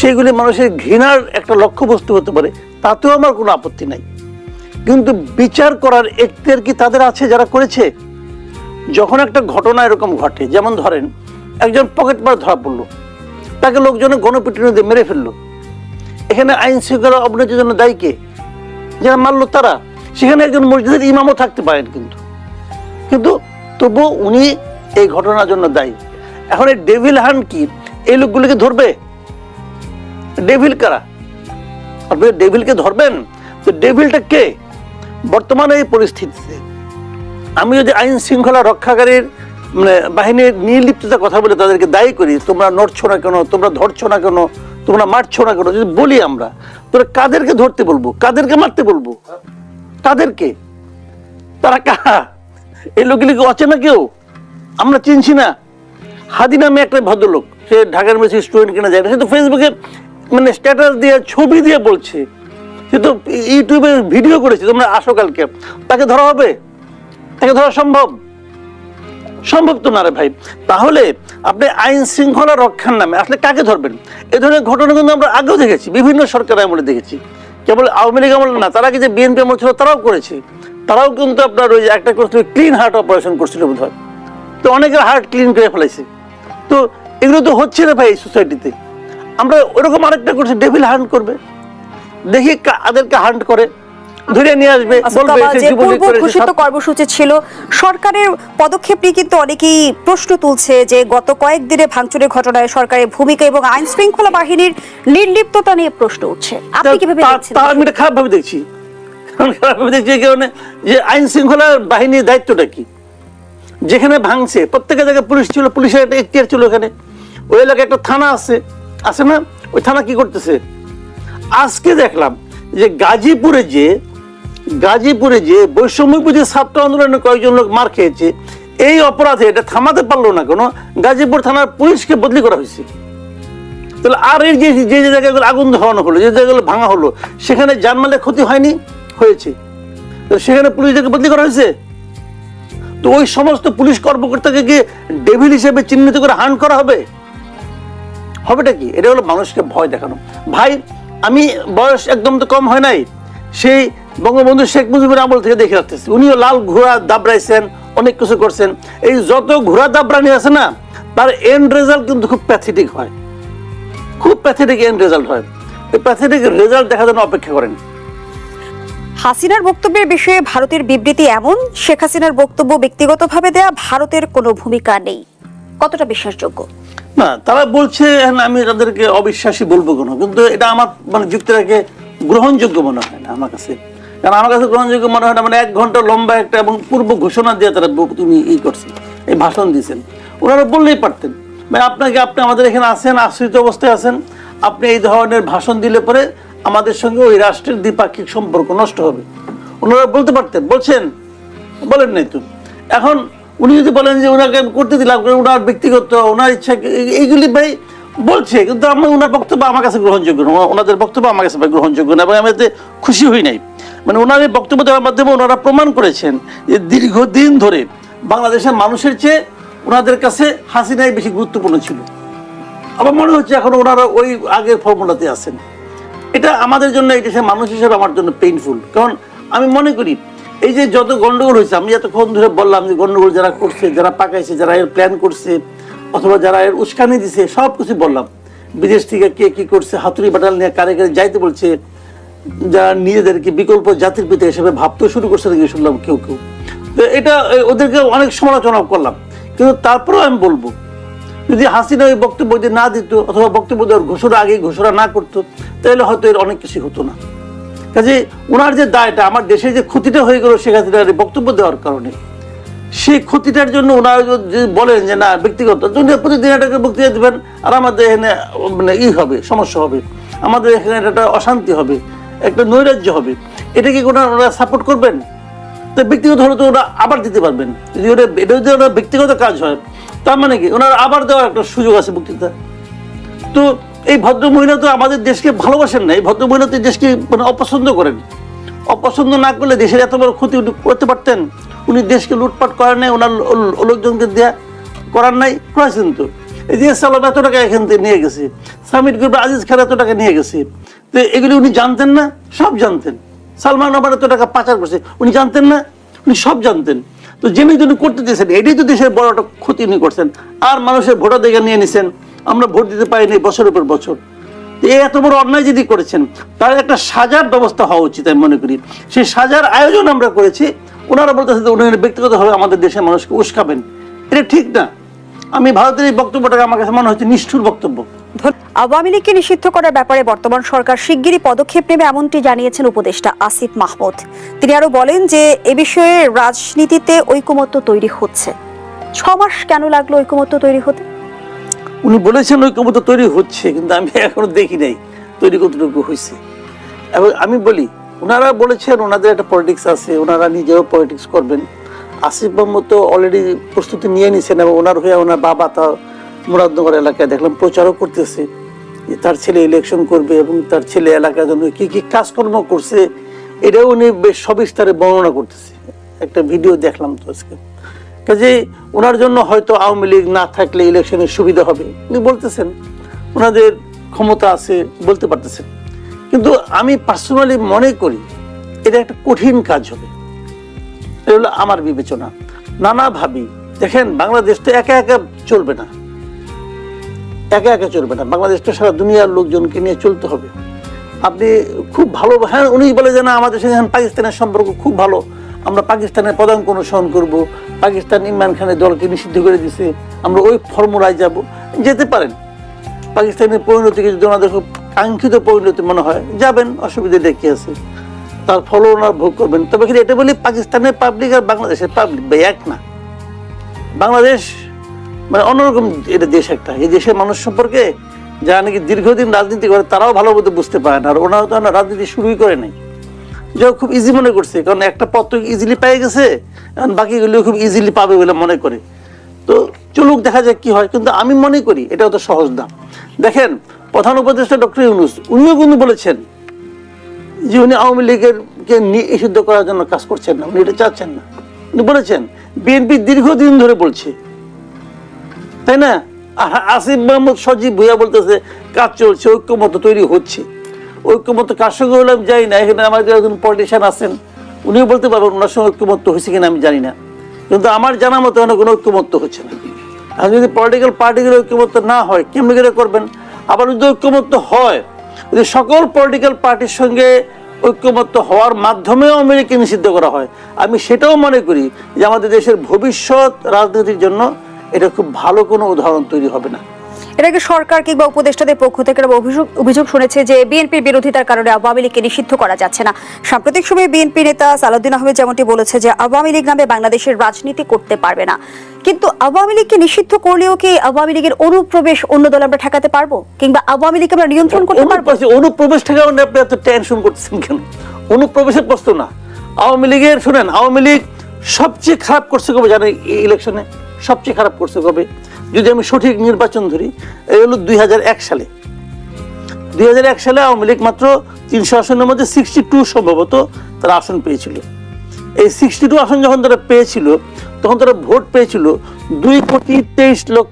সেইগুলি মানুষের ঘৃণার একটা লক্ষ্যবস্তু হতে পারে, তাতেও আমার কোনো আপত্তি নাই। কিন্তু বিচার করার এখতিয়ার কি তাদের আছে যারা করেছে? যখন একটা ঘটনা এরকম ঘটে, যেমন ধরেন, একজন পকেট মার ধরা পড়ল, তাকে লোকজনে গণপিটুনি দিয়ে মেরে ফেলল। এখানে আইন শৃঙ্খলা অবনতির জন্য দায়ী কে? যারা মারলো তারা। সেখানে একজন মসজিদের ইমামও থাকতে পারেন কিন্তু। কিন্তু তবু উনি এই ঘটনার জন্য দায়ী। এখন এই ডেভিল হান কি? এই লোকগুলিকে ধরবে? ডেভিল কারা? আপনি ডেভিলকে ধরবেন, তো ডেভিলটা কে? বর্তমানে এই পরিস্থিতিতে। আমি যদি আইন শৃঙ্খলা রক্ষাকারীর মানে বাহিনীর নির্লিপ্ততার কথা বলে তাদেরকে দায়ী করি, তোমরা নড়ছো না কেন? তোমরা ধরছো না কেন? তোমরা মারছো না কেন? যদি বলি আমরা, তোরা কাদেরকে ধরতে বলব? কাদেরকে মারতে বলব? কাদেরকে তারা কারা এই লোকগুলিকে অচেনা কেউ? আমরা চিনছি না। হাদি নামে একটা ভদ্রলোক, সে ঢাকার মেসি স্টুডেন্ট কিনা যায় সে তো ফেসবুকে মানে স্ট্যাটাস দিয়ে, ছবি দিয়ে বলছে। সে তো ইউটিউবে ভিডিও করেছে, তোমরা আসো কালকে। তাকে ধরা হবে? তাকে ধরা সম্ভব? সম্ভব তো না রে ভাই। তাহলে আপনি আইন শৃঙ্খলা রক্ষার নামে আসলে কাকে ধরবেন? এ ধরনের ঘটনা কিন্তু আমরা আগেও দেখেছি, বিভিন্ন সরকার আমলে দেখেছি। কেবল আওয়ামী লীগ আমল না, তারা যে বিএনপি আমল ছিল, তারাও করেছে। তারাও কিন্তু আপনার ওই একটা করছিল ক্লিন হার্ট অপারেশন করছিল বোধ হয় তো অনেকের হার্ট ক্লিন করে ফেলাইছে। তো এগুলো তো হচ্ছে না ভাই সোসাইটিতে আমরা ওরকম আরেকটা করছি ডেভিল হান্ট করবে। দেখি কা- তাদেরকে হান্ট করে ধরে নিয়ে আসবে ঘোষিত কর্মসূচি ছিল সরকারের পদক্ষেপ নিয়ে কিন্তু অনেকেই প্রশ্ন তুলছে যে গত কয়েকদিনে ভাঙচুরের ঘটনায় সরকারের ভূমিকা এবং আইন শৃঙ্খলা বাহিনীর নির্লিপ্ততা নিয়ে প্রশ্ন উঠছে। আপনি কীভাবে দেখছেন? আমি এটা খারাপ ভাবে দেখছি। খারাপ ভাবে দেখছি কারণে যে আইন শৃঙ্খলার বাহিনীর দায়িত্বটা কি? যেখানে ভাঙছে প্রত্যেকের জায়গায় পুলিশ ছিল পুলিশের একটা এখতিয়ার ছিল ওখানে। ওই এলাকায় একটা থানা আছে আছে না? ওই থানা কি করতেছে? আজকে দেখলাম যে গাজীপুরে যে গাজীপুরে যে বৈষম্য বিরোধী ছাত্র আন্দোলনে কয়েকজন লোক মার খেয়েছে, এই অপরাধে এটা থামাতে পারল না কোনো? গাজীপুর থানার পুলিশকে বদলি করা হয়েছে। তাহলে আর এই যে যে যে জায়গাগুলো আগুন ধরানো হলো, যে জায়গাগুলো ভাঙা হলো, সেখানে জানমালের ক্ষতি হয়নি? হয়েছে। তো সেখানে পুলিশদেরকে বদলি করা হয়েছে? তো ওই সমস্ত পুলিশ কর্মকর্তাকে গিয়ে ডেভিল হিসেবে চিহ্নিত করে হান করা হবে? হবেটা কি? এটা হলো মানুষকে ভয় দেখানো। ভাই, আমি বয়স একদম তো কম হয় নাই। সেই বঙ্গবন্ধু শেখ মুজিবুর আমল থেকে দেখে রাখতেছি উনিও লাল ঘোড়া দাবড়াইছেন, অনেক কিছু করছেন। এই যত ঘোড়া দাবড়ানি আছে না, তার এন্ড রেজাল্ট কিন্তু খুব প্যাথেটিক হয়। খুব প্যাথেটিক এন্ড রেজাল্ট হয়। এই প্যাথেটিক রেজাল্ট দেখার জন্য অপেক্ষা করেন। হাসিনার বক্তব্যের বিষয়ে ভারতের বিবৃতি এমন? শেখ হাসিনার বক্তব্য ব্যক্তিগতভাবে দেয়া ভারতের কোনো ভূমিকা নেই। কতটা বিশ্বাসযোগ্য? না তারা বলছে হ্যাঁ, আমি তাদেরকে অবিশ্বাসী বলব কেন? কিন্তু এটা আমার মানে যুক্তিটাকে গ্রহণযোগ্য মনে হয় না আমার কাছে। কারণ আমার কাছে গ্রহণযোগ্য মনে হয় না মানে এক ঘণ্টা লম্বা একটা এবং পূর্ব ঘোষণা দিয়ে তারা তুমি ই করছেন এই ভাষণ দিয়েছেন। ওনারা বললেই পারতেন ভাই আপনাকে আপনি আমাদের এখানে আছেন আশ্রিত অবস্থায় আছেন আপনি এই ধরনের ভাষণ দিলে পরে আমাদের সঙ্গে ওই রাষ্ট্রের দ্বিপাক্ষিক সম্পর্ক নষ্ট হবে। ওনারা বলতে পারতেন বলছেন বলেন নাই তো এখন উনি যদি বলেন যে ওনাকে আমি করতে দিলাম ওনার ব্যক্তিগত, ওনার ইচ্ছা এই- এইগুলি ভাই বলছে, কিন্তু আমার ওনার বক্তব্য আমার কাছে গ্রহণযোগ্য না, ওনাদের বক্তব্য আমার কাছে গ্রহণযোগ্য না, এবং আমি এতে খুশি হই নাই। মানে ওনার এই বক্তব্য দেওয়ার মাধ্যমে ওনারা প্রমাণ করেছেন যে দীর্ঘদিন ধরে বাংলাদেশের মানুষের চেয়ে ওনাদের কাছে হাসিনাই বেশি গুরুত্বপূর্ণ ছিল। আমার মনে হচ্ছে এখন ওনারা ওই আগের ফর্মুলাতে আছেন। এটা আমাদের জন্য এটা সে মানুষ হিসেবে আমার জন্য পেইনফুল কারণ আমি মনে করি এই যে যত গন্ডগোল হয়েছে, আমি এতক্ষণ ধরে বললাম যে গন্ডগোল যারা করছে, যারা পাকাইছে, যারা এর প্ল্যান করছে, অথবা যারা এর উস্কানি দিছে, সব কিছু বললাম। বিদেশ থেকে কে কি করছে, হাতুড়ি বাটাল নিয়ে কারে কারে যাইতে বলছে, যারা নিজেদেরকে বিকল্প জাতির পিতা হিসেবে ভাবতে শুরু করছে নাকি শুনলাম কেউ কেউ। তো এটা ওদেরকে অনেক সমালোচনা করলাম। কিন্তু তারপরেও আমি বলব, যদি হাসিনা ওই বক্তব্য যদি না দিত, অথবা বক্তব্য দেওয়ার ঘোষণা আগে ঘোষণা না করতো, তাহলে হয়তো এর অনেক কিছু হতো না। কাজে ওনার যে দায়টা, আমার দেশে যে ক্ষতিটা হয়ে গেল শেখ হাসিনার বক্তব্য দেওয়ার কারণে, সেই ক্ষতিটার জন্য ওনারা যদি বলেন যে না, ব্যক্তিগত প্রতিদিন এটাকে বক্তৃতা দেবেন, আর আমাদের এখানে মানে ই হবে, সমস্যা হবে। আমাদের এখানে একটা অশান্তি হবে, একটা নৈরাজ্য হবে। এটা কি ওনারা ওনারা সাপোর্ট করবেন? তো ব্যক্তিগত হলে তো ওরা আবার দিতে পারবেন। যদি ওটা এটা যদি ওনার ব্যক্তিগত কাজ হয়, তার মানে কি, ওনার আবার দেওয়ার একটা সুযোগ আছে বক্তৃতা। তো এই ভদ্র মহিলা তো আমাদের দেশকে ভালোবাসেন না, এই ভদ্র মহিলা তো দেশকে মানে অপছন্দ করেন। অপছন্দ না করলে দেশের এত বড় ক্ষতি করতে পারতেন। উনি দেশকে লুটপাট করেন নাই, ওনার লোকজনকে দেয়া করার নাই করেছেন তো। এই যে সালাম এত টাকা এখান থেকে নিয়ে গেছে, সামির গ্রুপ আজিজ খান এত টাকা নিয়ে গেছে। তো এগুলি উনি জানতেন না, সব জানতেন। সালমান আবার এত টাকা পাচার করছে, উনি জানতেন না, উনি সব জানতেন। তো জেনে যদি করতে দিয়েছেন, এটাই তো দেশের বড় একটা ক্ষতি উনি করছেন। আর মানুষের ভোটাধিকার নিয়ে নিছেন। আমরা ভোট দিতে পারিনি বছরের পর বছর। এত বড় অন্যায় যদি করেছেন, তার একটা সাজার ব্যবস্থা হওয়া উচিত আমি মনে করি। সেই সাজার আয়োজন আমরা করেছি, ওনারা বলতেছে যে উনি ব্যক্তিগতভাবে আমাদের দেশের মানুষকে উস্কাবেন। এটা ঠিক না। আমি ভারতের এই বক্তব্যটাকে আমার কাছে মনে হচ্ছে নিষ্ঠুর বক্তব্য। আওয়ামী লীগকে নিষিদ্ধ করার ব্যাপারে বর্তমান সরকার শিগগিরই পদক্ষেপ নেবে এমনটি জানিয়েছেন উপদেষ্টা আসিফ মাহমুদ। তিনি আরও বলেন যে, এ বিষয়ে রাজনীতিতে ঐকমত্য তৈরি হচ্ছে। ছ মাস কেন লাগল ঐকমত্য তৈরি হতে? উনি বলেছেন ঐক্যমত তৈরি হচ্ছে, কিন্তু আমি এখনও দেখি নাই তৈরি কতটুকু হয়েছে। এবং আমি বলি, ওনারা বলেছেন ওনাদের একটা পলিটিক্স আছে, ওনারা নিজেও পলিটিক্স করবেন। আসিফ মোহাম্মদ তো অলরেডি প্রস্তুতি নিয়ে নিছেন এবং ওনার হয়ে ওনার বাবা তা মুরাদনগর এলাকায় দেখলাম প্রচারও করতেছে, যে তার ছেলে ইলেকশন করবে এবং তার ছেলে এলাকার জন্য কি কি কাজকর্ম করছে, এটাও উনি বেশ সবিস্তারে বর্ণনা করতেছে। একটা ভিডিও দেখলাম তো আজকে। কাজে ওনার জন্য হয়তো আওয়ামী লীগ না থাকলে ইলেকশনের সুবিধা হবে। উনি বলতেছেন, ওনাদের ক্ষমতা আছে, বলতে পারতেছেন। কিন্তু আমি পার্সোনালি মনে করি এটা একটা কঠিন কাজ হবে। এটা হলো আমার বিবেচনা। নানাভাবেই, দেখেন, বাংলাদেশ তো একা একা চলবে না। একা একা চলবে না। বাংলাদেশ তো সারা দুনিয়ার লোকজনকে নিয়ে চলতে হবে। আপনি খুব ভালো হ্যাঁ উনি বলে যে, না, আমাদের এখন পাকিস্তানের সম্পর্ক খুব ভালো। আমরা পাকিস্তানের প্রধান অনুসরণ করব, পাকিস্তান ইমরান খানের দলকে নিষিদ্ধ করে দিছে, আমরা ওই ফর্মুলায় যাব। যেতে পারেন। পাকিস্তানের পরিণতিকে যদি ওনাদের খুব কাঙ্ক্ষিত পরিণতি মনে হয়, যাবেন, অসুবিধা ডেকে আছে। তার ফল ওনারা ভোগ করবেন। তবে কিন্তু এটা বলি পাকিস্তানের পাবলিক আর বাংলাদেশের পাবলিক ভাই, এক না। বাংলাদেশ মানে অন্যরকম এটা দেশ একটা। এই দেশের মানুষ সম্পর্কে যারা নাকি দীর্ঘদিন রাজনীতি করে, তারাও ভালো মতো বুঝতে পারে না। আর ওনারা তো রাজনীতি শুরুই করে নাই। যে খুব ইজি মনে করছে, কারণ একটা পথ তো ইজিলি পেয়ে গেছে, এখন বাকিগুলো খুব ইজিলি পাবে বলে মনে করে। তো চলুক, দেখা যাক কি হয়। কিন্তু আমি মনে করি এটা অত সহজ না। দেখেন, প্রধান উপদেষ্টা ডক্টর ইউনুস, উনিও কিন্তু বলেছেন যে উনি আওয়ামী লীগের কে নিষিদ্ধ করার জন্য কাজ করছেন না, উনি এটা চাচ্ছেন না। উনি বলেছেন, বিএনপি দীর্ঘদিন ধরে বলছে, তাই না? আসিফ মোহাম্মদ সজীব ভুইয়া বলতেছে, কাজ চলছে ঐক্যমত তৈরি হচ্ছে। ঐক্যমত কার সঙ্গে হলে আমি জানি না, এখানে আমাদের একজন পলিটিশিয়ান আছেন, উনিও বলতে পারবেন ওনার সঙ্গে ঐক্যমত্য হয়েছে কিনা আমি জানি না। কিন্তু আমার জানা মতো এখানে কোনো ঐক্যমত্য হচ্ছে না। আর যদি পলিটিক্যাল পার্টিগুলো ঐক্যমত্য না হয়, কেমনি করে করবেন? আবার যদি ঐক্যমত্য হয়, যদি সকল পলিটিক্যাল পার্টির সঙ্গে ঐক্যমত্য হওয়ার মাধ্যমেও আমেরিকা নিষিদ্ধ করা হয়, আমি সেটাও মনে করি যে আমাদের দেশের ভবিষ্যৎ রাজনীতির জন্য এটা খুব ভালো কোনো উদাহরণ তৈরি হবে না। এর আগে সরকার কিংবা উপদেষ্টাদের পক্ষ থেকে অভিযোগ অভিযোগ শুনেছে যে বিএনপির বিরোধিতার কারণে আওয়ামী লীগকে নিষিদ্ধ করা যাচ্ছে না। সাম্প্রতিক সময়ে বিএনপি নেতা সালাউদ্দিন আহমেদ যেমনটি বলেছে যে আওয়ামী লীগ নামে বাংলাদেশের রাজনীতি করতে পারবে না। কিন্তু আওয়ামী লীগকে নিষিদ্ধ করলেও কি আওয়ামী লীগের অনুপ্রবেশ অন্য দল আমরা ঠেকাতে পারব? কিংবা আওয়ামী লীগকে আমরা নিয়ন্ত্রণ করতে পারব? অনুপ্রবেশ থেকে আপনি এত টেনশন করতেছেন কেন? অনুপ্রবেশের প্রশ্ন না। আওয়ামী লীগের শুনেন আওয়ামী লীগ সবচেয়ে খারাপ করছে কবে? জানেন ইলেকশনে সবচেয়ে খারাপ করছে কবে? যদি আমি সঠিক নির্বাচন ধরি এই হলো দুই হাজার এক সালে। দুই হাজার এক সালে আওয়ামী লীগ মাত্র তিনশো আসনের মধ্যে সিক্সটি টু সম্ভবত তারা আসন পেয়েছিল। এই সিক্সটি টু আসন যখন তারা পেয়েছিল, তখন তারা ভোট পেয়েছিল দুই কোটি তেইশ লক্ষ